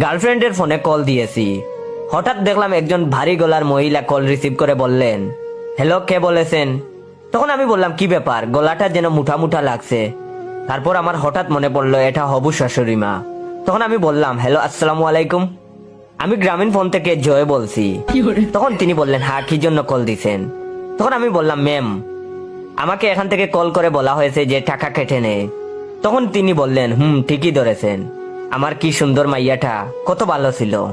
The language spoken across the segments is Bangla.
গার্লফ্রেন্ডের ফোনে কল দিয়েছি। হঠাৎ দেখলাম একজন ভারী গলার মহিলা কল রিসিভ করে বললেন হ্যালো কে বলেছেন? তখন আমি বললাম কি ব্যাপার? গলাটা যেন মুঠা মুঠা লাগছে। তারপর আমার হঠাৎ মনে পড়ল এটা হবু শাশুড়ি মা। তখন আমি বললাম হ্যালো আসসালামু আলাইকুম। আমি গ্রামীণ ফোন থেকে জয় বলছি। তখন তিনি বললেন হ্যাঁ কি জন্য কল দিছেন? তখন আমি বললাম ম্যাম আমাকে এখান থেকে কল করে বলা হয়েছে যে টাকা কেটে নে। তখন তিনি বললেন হুম ঠিকই ধরেছেন। আমার কি সুন্দর মাইয়াটা কত ভালো ছিল।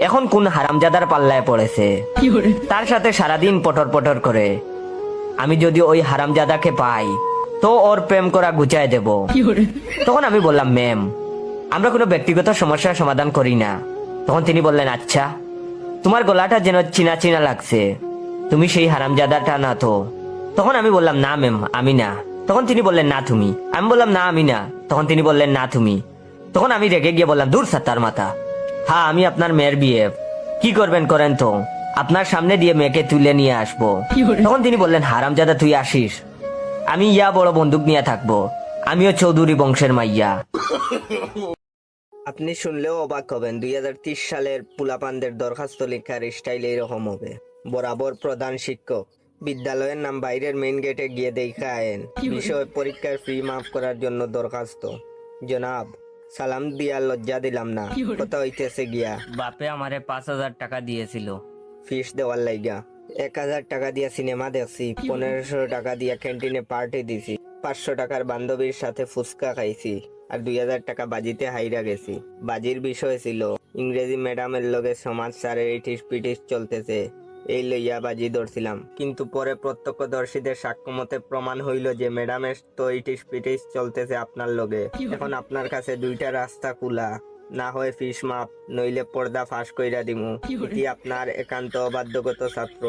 এখন কোন হারামজাদার পাল্লায় পড়েছে। তার সাথে সারাদিন পটর পটর করে। আমি যদি ওই হারামজাদাকে পাই তো ওর প্রেম করা গুচায় দেব। তখন আমি বললাম ম্যাম আমরা কোনো ব্যক্তিগত সমস্যার সমাধান করি না। তখন তিনি বললেন আচ্ছা তোমার গলাটা যেন চিনা চিনা লাগছে। তুমি সেই হারামজাদাটা না তো। তখন আমি বললাম না ম্যাম আমি না। তখন তিনি বললেন না তুমি। আমি বললাম না আমি না। তখন তিনি বললেন না তুমি। তখন আমি রেগে গিয়ে বললাম দূর সাত্তার মাথা হ্যাঁ আমি আপনার মেয়ের বিয়ে। কি করবেন করেন তো? আপনার সামনে দিয়ে মেয়েকে তুলে নিয়ে আসব। তখন তিনি বললেন হারামজাদা তুই আসিস। আমি ইয়া বড় বন্দুক নিয়ে থাকব। আমিও চৌধুরী বংশের মাইয়া। আপনি শুনলেও অবাক হবেন দুই হাজার ত্রিশ সালের পুলাপানদের দরখাস্ত লেখার স্টাইল এইরকম হবে। বরাবর প্রধান শিক্ষক বিদ্যালয়ের নাম বাইরের মেইন গেটে গিয়ে দেখা আয়েন বিষয় পরীক্ষার ফি মাফ করার জন্য দরখাস্ত। জনাব সালাম দিয়া লজ্জা দিলাম না। কথা হইতেছে গিয়া? বাপে আমারে পাঁচ হাজার টাকা দিয়েছিল। ফিস দেওয়ার লাইগা। এক হাজার টাকা দিয়া সিনেমা দেখছি পনেরোশো টাকা দিয়া ক্যান্টিনে পার্টি দিছি পাঁচশো টাকার বান্ধবীর সাথে ফুচকা খাইছি আর দুই হাজার টাকা বাজিতে হাইরা গেছি। বাজির বিষয় ছিল ইংরেজি ম্যাডামের লগে সমাজ স্যারের ইটিস পিটিস চলতেছে এই লইয়া বাজি ধরছিলাম। কিন্তু পরে প্রত্যক্ষদর্শীদের সাক্ষ্য মতে প্রমাণ হইল যে ম্যাডামের তো ইটিস পিটিস চলতেছে আপনার লগে। এখন আপনার কাছে দুইটা রাস্তা খোলা। না হয় ফিস মাপ, নইলে পর্দা ফাঁস কইরা দিমু। এটি আপনার একান্ত অবাধ্যগত ছাত্র।